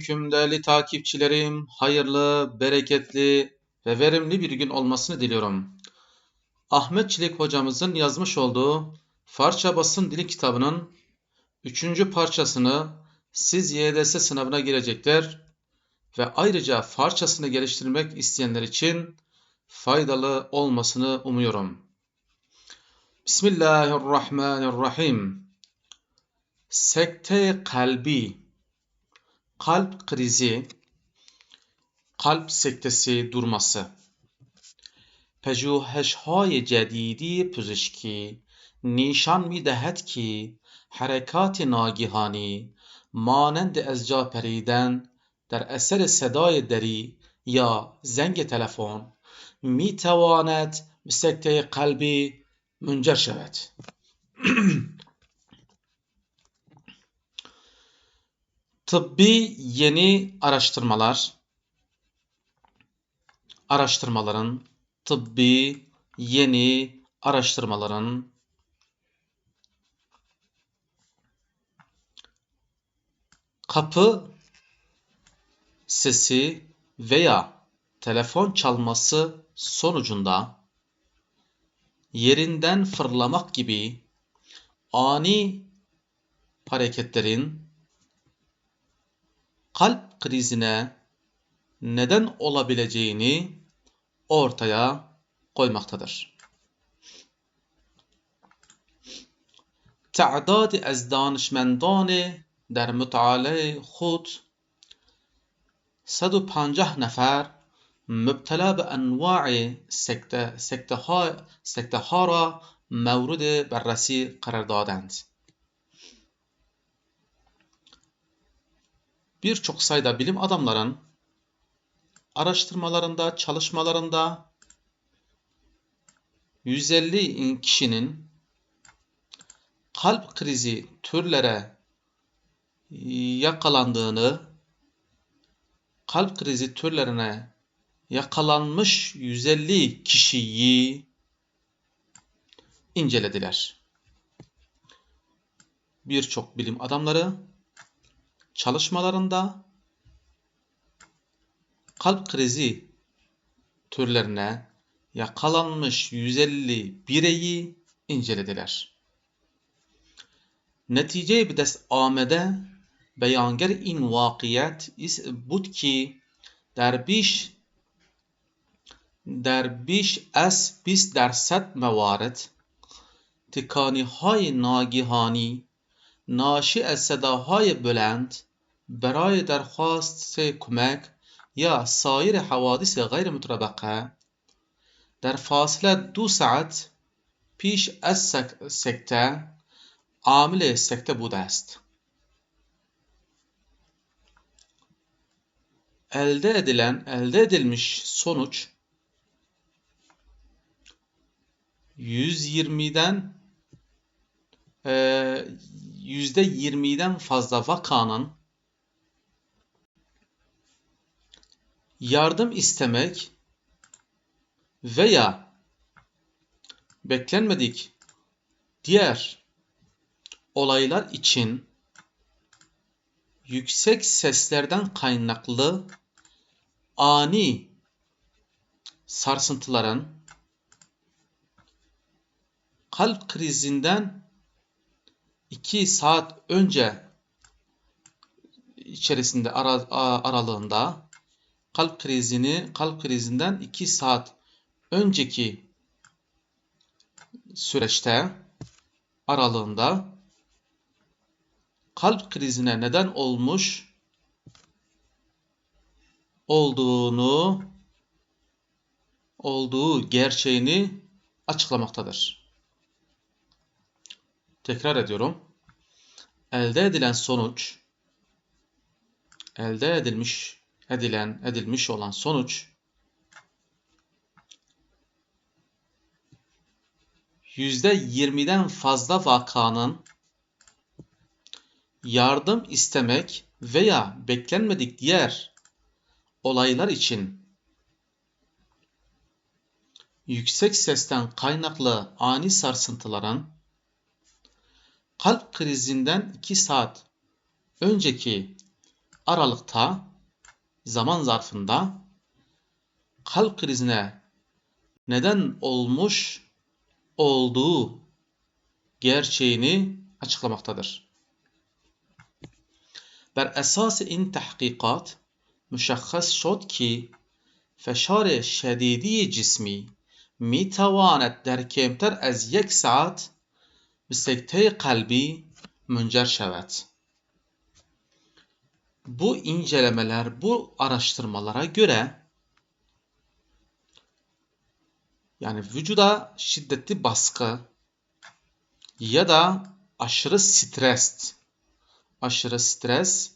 Selamünaleyküm değerli takipçilerim. Hayırlı, bereketli ve verimli bir gün olmasını diliyorum. Ahmet Çelik hocamızın yazmış olduğu Farsça Basın Dili kitabının 3. parçasını siz YDS sınavına girecekler ve ayrıca Farsçasını geliştirmek isteyenler için faydalı olmasını umuyorum. Bismillahirrahmanirrahim. Sekte kalbi kalp krizi, kalp sektesi durması. پژوهش‌های جدیدی پزشکی نشان می‌دهد که حرکات ناگهانی مانند از جا پریدن در اثر صدای دری یا زنگ تلفن می‌تواند به سکته قلبی منجر شود. Tıbbi yeni araştırmalar, araştırmaların, tıbbi yeni araştırmaların kapı sesi veya telefon çalması sonucunda yerinden fırlamak gibi ani hareketlerin kalp krizine neden olabileceğini ortaya koymaktadır. تعداد از دانشمندان در مطالعه خود 150 نفر مبتلا به انواع سکته, سکته, ها, سکته ها را مورد بررسی قرار دادند. Birçok sayıda bilim adamların araştırmalarında, çalışmalarında 150 kişinin kalp krizi türlere yakalandığını, kalp krizi türlerine yakalanmış 150 kişiyi incelediler. Birçok bilim adamları çalışmalarında kalp krizi türlerine yakalanmış 150 bireyi incelediler. Netice bir desamede beyangar in vakiyet is bud ki derbiş derbiş es bis derset mevaret tikani hay nagihani ناشی از صداهای بلند برای درخواست کمک یا سایر حوادث غیر متربقه در فاصله دو ساعت پیش از سکته عامل سکته بوده است. Elde edilen, elde edilmiş sonuç 120'den e, %20'den fazla vakanın yardım istemek veya beklenmedik diğer olaylar için yüksek seslerden kaynaklı ani sarsıntıların kalp krizinden 2 saat önce içerisinde ara, aralığında kalp krizini kalp krizinden 2 saat önceki süreçte aralığında kalp krizine neden olmuş olduğunu olduğu gerçeğini açıklamaktadır. Tekrar ediyorum. Elde edilen sonuç elde edilmiş edilen edilmiş olan sonuç yüzde yirmiden fazla vakanın yardım istemek veya beklenmedik diğer olaylar için yüksek sesten kaynaklı ani sarsıntıların kalp krizinden 2 saat önceki aralıkta zaman zarfında kalp krizine neden olmuş olduğu gerçeğini açıklamaktadır. Ber esas in tahkikat müşahhas şod ki feşar şedidi cismi mi tavanet der kemter az yek saat به سکته قلبی منجر شود. Bu incelemeler, bu araştırmalara göre yani vücuda şiddetli baskı ya da aşırı stres aşırı stres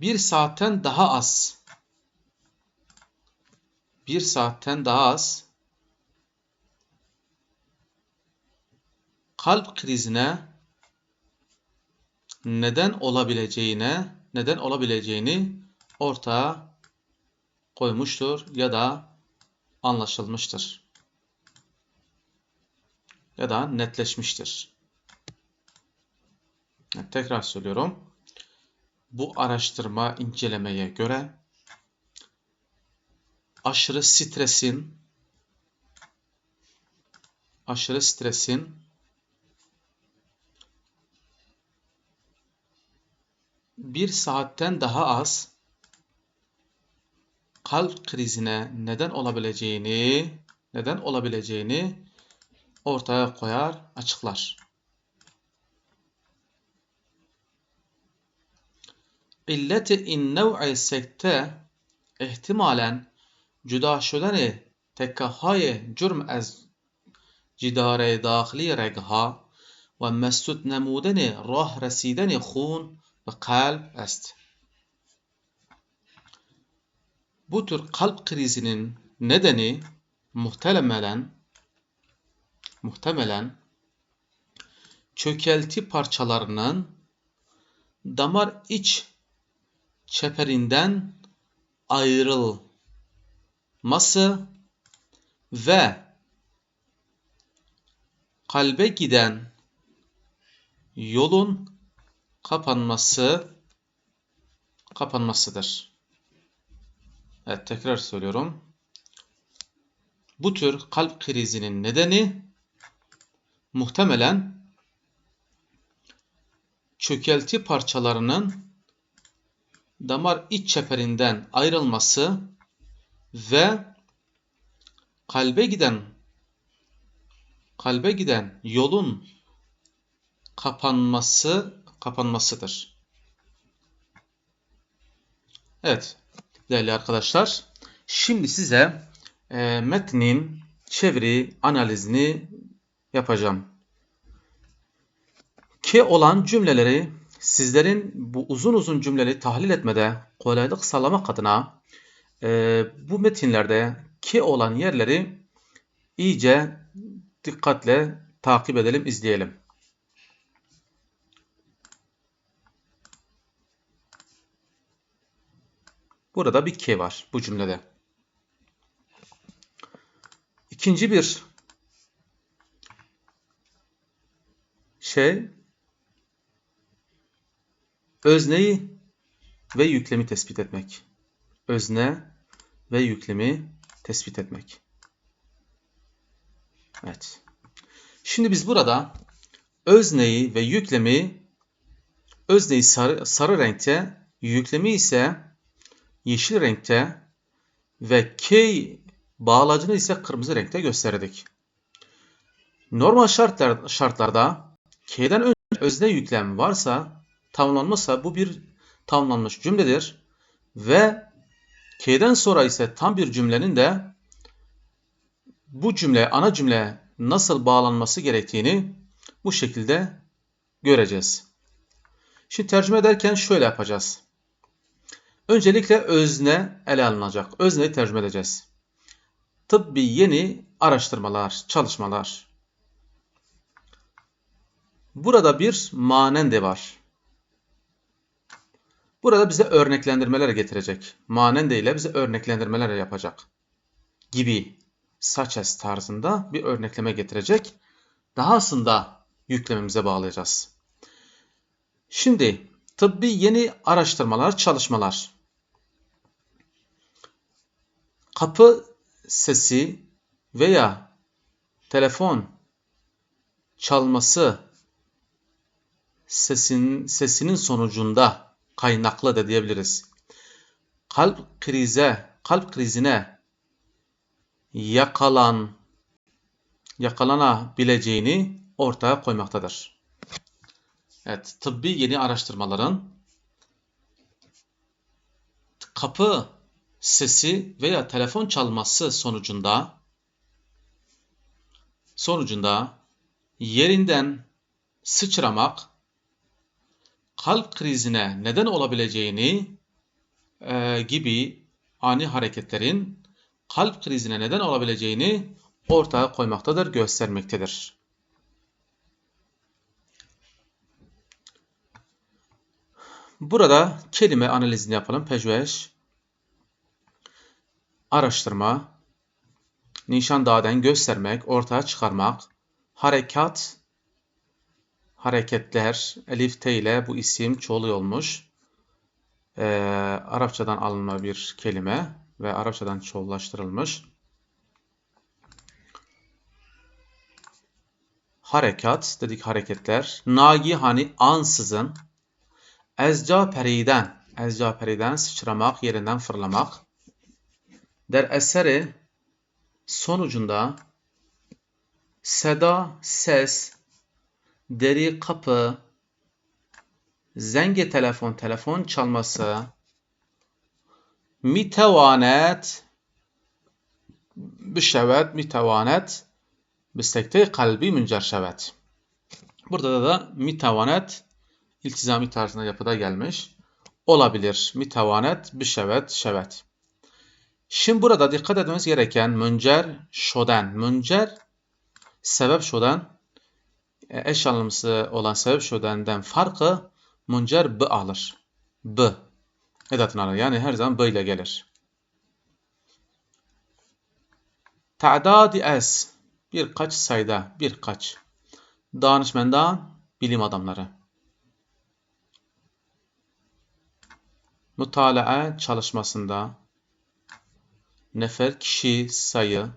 bir saatten daha az bir saatten daha az kalp krizine neden olabileceğine neden olabileceğini ortaya koymuştur ya da anlaşılmıştır ya da netleşmiştir. Tekrar söylüyorum. Bu araştırma incelemeye göre aşırı stresin aşırı stresin bir saatten daha az kalp krizine neden olabileceğini neden olabileceğini ortaya koyar, açıklar. İlleti in nev'i sekte ihtimalen cüda şudeni tekkahay cürm ez cidare dakhili regha ve mesut nemudeni rah resideni khun ve kalp est. Bu tür kalp krizinin nedeni muhtemelen muhtemelen çökelti parçalarının damar iç çeperinden ayrılması ve kalbe giden yolun kapanması kapanmasıdır. Evet tekrar söylüyorum. Bu tür kalp krizinin nedeni muhtemelen çökelti parçalarının damar iç çeperinden ayrılması ve kalbe giden kalbe giden yolun kapanması kapanmasıdır. Evet değerli arkadaşlar şimdi size e, metnin çeviri analizini yapacağım. Ki olan cümleleri sizlerin bu uzun uzun cümleleri tahlil etmede kolaylık sağlamak adına e, bu metinlerde ki olan yerleri iyice dikkatle takip edelim, izleyelim. Burada bir ke var bu cümlede. İkinci bir şey özneyi ve yüklemi tespit etmek. Özne ve yüklemi tespit etmek. Evet. Şimdi biz burada özneyi ve yüklemi özneyi sarı, sarı renkte, yüklemi ise yeşil renkte ve key bağlacını ise kırmızı renkte gösterdik. Normal şartlar, şartlarda K'den önce özne yüklem varsa, tamamlanmışsa bu bir tamamlanmış cümledir. Ve K'den sonra ise tam bir cümlenin de bu cümle, ana cümle nasıl bağlanması gerektiğini bu şekilde göreceğiz. Şimdi tercüme ederken şöyle yapacağız. Öncelikle özne ele alınacak. Özneyi tercüme edeceğiz. Tıbbi yeni araştırmalar, çalışmalar, Burada bir manen de var. Burada bize örneklendirmeler getirecek. Manen de ile bize örneklendirmeler yapacak. Gibi as tarzında bir örnekleme getirecek. Dahasında yüklememize bağlayacağız. Şimdi tıbbi yeni araştırmalar, çalışmalar. Kapı sesi veya telefon çalması sesin, sesinin sonucunda kaynaklı da diyebiliriz. Kalp krize, kalp krizine yakalan yakalanabileceğini ortaya koymaktadır. Evet, tıbbi yeni araştırmaların kapı sesi veya telefon çalması sonucunda sonucunda yerinden sıçramak kalp krizine neden olabileceğini e, gibi ani hareketlerin kalp krizine neden olabileceğini ortaya koymaktadır, göstermektedir. Burada kelime analizini yapalım. Pejveş, araştırma, nişan dağden göstermek, ortaya çıkarmak, harekat, hareketler, elif t ile bu isim çoğul olmuş. Ee, Arapçadan alınma bir kelime ve Arapçadan çoğullaştırılmış. Harekat dedik hareketler. Nagi hani ansızın. Ezca periden. Ezca periden sıçramak, yerinden fırlamak. Der eseri sonucunda seda, ses, deri kapı, zenge telefon, telefon çalması, mitevanet, bişevet, mitevanet, bistekte kalbi müncerşevet. Burada da mitevanet iltizami tarzında yapıda gelmiş. Olabilir. Mitevanet, bişevet, şevet. Şimdi burada dikkat etmemiz gereken müncer, şoden. Müncer, sebep şoden, eş anlamlısı olan sebep şodenden farkı müncer b alır. B edatını alır. Yani her zaman b ile gelir. Ta'dadi es birkaç sayıda birkaç danışmandan bilim adamları. Mutalaa çalışmasında nefer kişi sayı.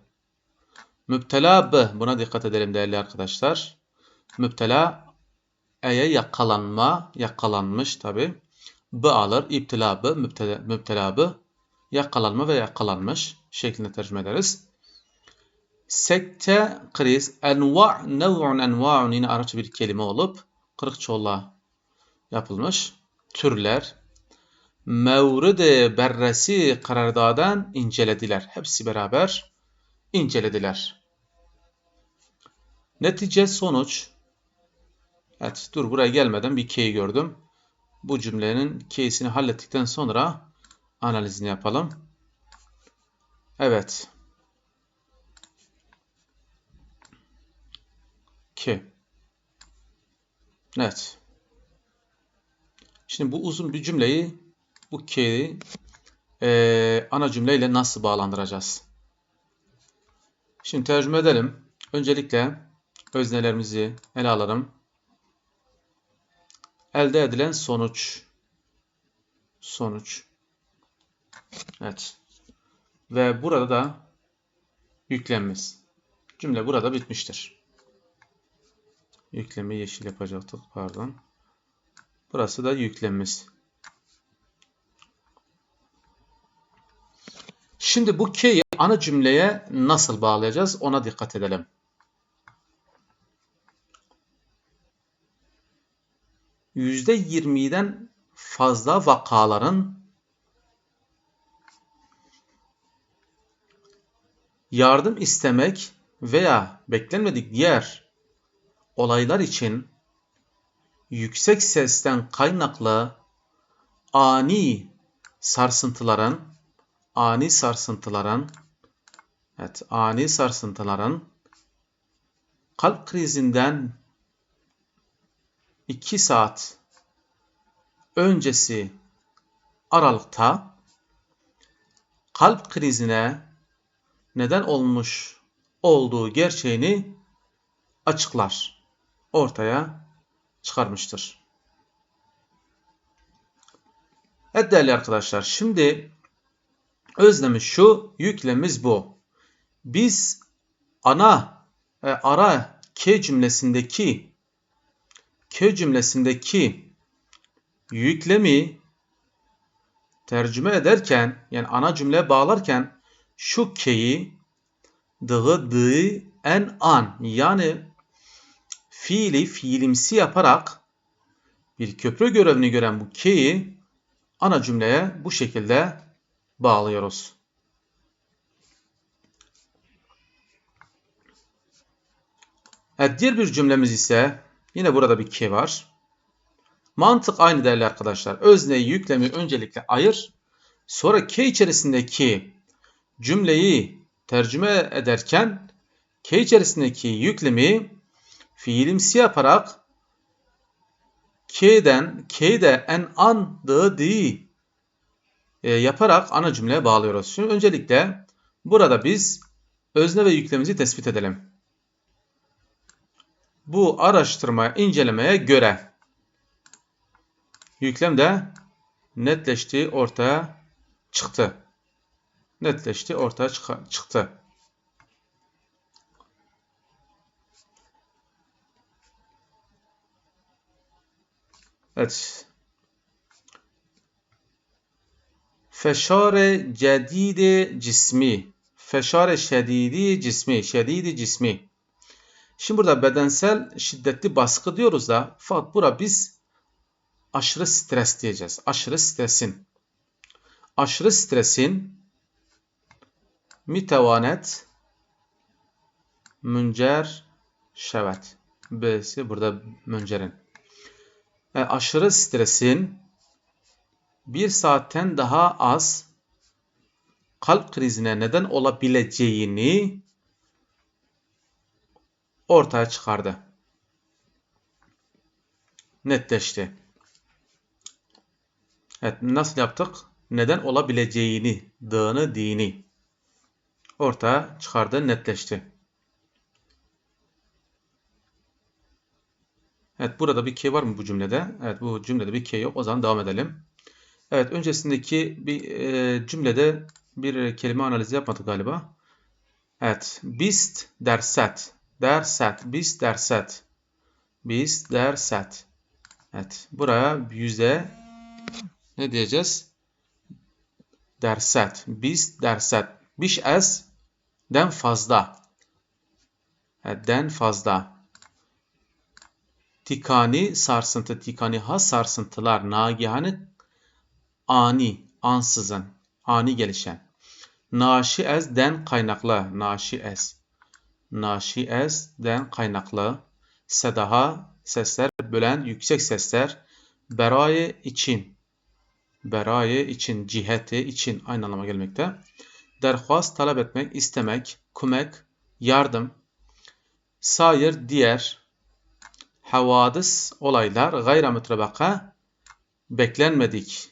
Müptela b. Buna dikkat edelim değerli arkadaşlar. Müptela e'ye yakalanma yakalanmış tabi b alır İptila b müptela, müptela b. Yakalanma ve yakalanmış şeklinde tercüme ederiz. Sekte kriz enva nev'un enva'un yine Arapça bir kelime olup kırık çoğula yapılmış türler mevridi berresi karardadan incelediler. Hepsi beraber incelediler. Netice sonuç. Evet dur buraya gelmeden bir key gördüm. Bu cümlenin key'sini hallettikten sonra analizini yapalım. Evet. K. Evet. Şimdi bu uzun bir cümleyi bu key'i e, ana cümleyle nasıl bağlandıracağız? Şimdi tercüme edelim. Öncelikle öznelerimizi ele alalım. Elde edilen sonuç. Sonuç. Evet. Ve burada da yüklenmemiz. Cümle burada bitmiştir. Yüklemi yeşil yapacaktık. Pardon. Burası da yüklemimiz. Şimdi bu K'yi ana cümleye nasıl bağlayacağız ona dikkat edelim. %20'den fazla vakaların yardım istemek veya beklenmedik diğer olaylar için yüksek sesten kaynaklı ani sarsıntıların ani sarsıntıların evet ani sarsıntıların kalp krizinden 2 saat öncesi aralıkta kalp krizine neden olmuş olduğu gerçeğini açıklar, ortaya çıkarmıştır. Evet değerli arkadaşlar şimdi özlemi şu, yüklemimiz bu. Biz ana e, ara K cümlesindeki K cümlesindeki yüklemi tercüme ederken yani ana cümleye bağlarken şu K'yi dığı dığı en an yani fiili fiilimsi yaparak bir köprü görevini gören bu K'yi ana cümleye bu şekilde bağlıyoruz. Evet, diğer bir cümlemiz ise yine burada bir K var. Mantık aynı değerli arkadaşlar. Özneyi yüklemi öncelikle ayır. Sonra K içerisindeki cümleyi tercüme ederken K içerisindeki yüklemi fiilimsi yaparak K'den, K'de en an dı di e, yaparak ana cümleye bağlıyoruz. Şimdi öncelikle burada biz özne ve yüklemimizi tespit edelim. Bu araştırmaya, incelemeye göre yüklem de netleşti, ortaya çıktı. Netleşti, ortaya çıktı. Evet. Feşar cedid cismi. Feşar şedidi cismi. Şedidi cismi. Şimdi burada bedensel şiddetli baskı diyoruz da fakat burada biz aşırı stres diyeceğiz. Aşırı stresin. Aşırı stresin mütevanet müncer şevet. B'si burada müncerin. Yani aşırı stresin bir saatten daha az kalp krizine neden olabileceğini ortaya çıkardı. Netleşti. Evet, nasıl yaptık? Neden olabileceğini, dağını, dini ortaya çıkardı, netleşti. Evet, burada bir K var mı bu cümlede? Evet, bu cümlede bir K yok. O zaman devam edelim. Evet, öncesindeki bir e, cümlede bir kelime analizi yapmadık galiba. Evet, bist derset. Derset, bist derset. Bist derset. Evet, buraya yüzde ne diyeceğiz? Derset, bist derset. Biş ez den fazla. Evet, den fazla. Tikani sarsıntı, tikani ha sarsıntılar, nagihane ani, ansızın, ani gelişen. Naşi den kaynaklı, naşi ez. Naşi den kaynaklı. Sedaha, sesler, bölen, yüksek sesler. Beraye için. Beraye için, ciheti için aynı anlama gelmekte. Derhvast talep etmek, istemek, kumek, yardım. Sayır, diğer. Havadis, olaylar. Gayra mütrebaka, beklenmedik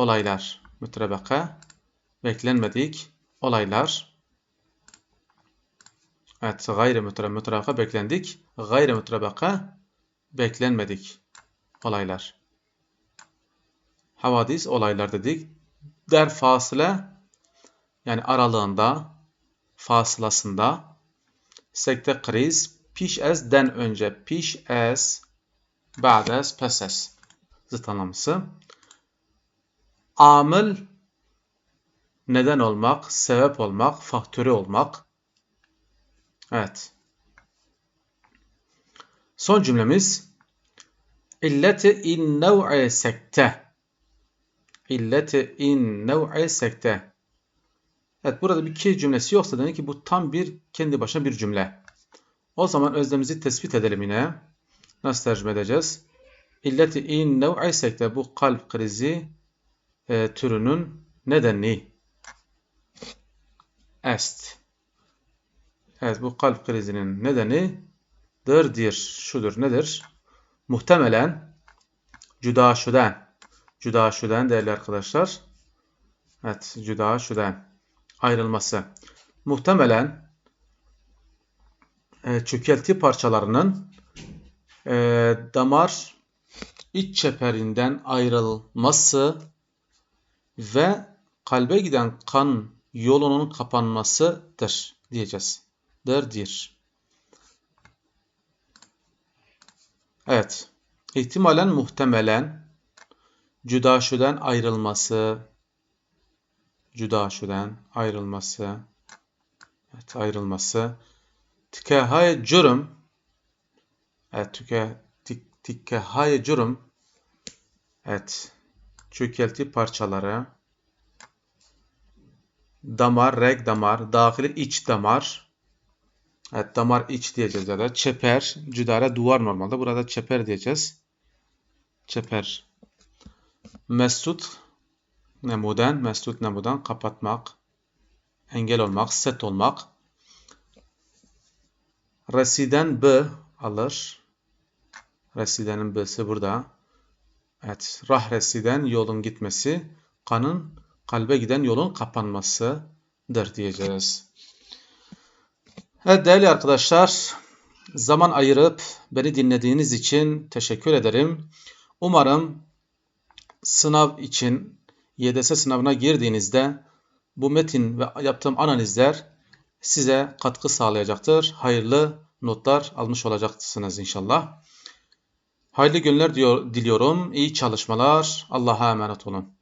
olaylar. Mütrebeka, beklenmedik olaylar. Evet, gayri mütrebeka beklendik. Gayri mütrebeka beklenmedik olaylar. Havadis olaylar dedik. Der fasıle yani aralığında, fasılasında. Sekte kriz, piş den önce, piş ez, ba'des, peses zıt anlamısı. Amıl neden olmak, sebep olmak, faktörü olmak. Evet. Son cümlemiz illeti in nev'i sekte. İlleti in nev'i sekte. Evet burada bir ki cümlesi yoksa demek ki bu tam bir kendi başına bir cümle. O zaman özlemimizi tespit edelim yine. Nasıl tercüme edeceğiz? İlleti in nev'i sekte bu kalp krizi e, türünün nedeni est. Evet bu kalp krizinin nedeni dırdir, şudur nedir? Muhtemelen cüda şüden. Cüda şüden değerli arkadaşlar. Evet cüda şüden. Ayrılması. Muhtemelen e, çökelti parçalarının e, damar iç çeperinden ayrılması ve kalbe giden kan yolunun kapanmasıdır diyeceğiz. Derdir. Evet. İhtimalen muhtemelen cüdaşüden ayrılması cüdaşüden ayrılması evet ayrılması tikehay cürüm evet tüke tik, cürüm evet çökelti parçaları damar, reg damar, dahili iç damar. Evet damar iç diyeceğiz ya da çeper, cüdare duvar normalde. Burada çeper diyeceğiz. Çeper. Mesut nemuden, mesut nemuden kapatmak, engel olmak, set olmak. Residen B alır. Residenin B'si burada. Evet, rah residen yolun gitmesi, kanın kalbe giden yolun kapanmasıdır diyeceğiz. Evet değerli arkadaşlar, zaman ayırıp beni dinlediğiniz için teşekkür ederim. Umarım sınav için YDS sınavına girdiğinizde bu metin ve yaptığım analizler size katkı sağlayacaktır. Hayırlı notlar almış olacaksınız inşallah. Hayırlı günler diyor, diliyorum. İyi çalışmalar. Allah'a emanet olun.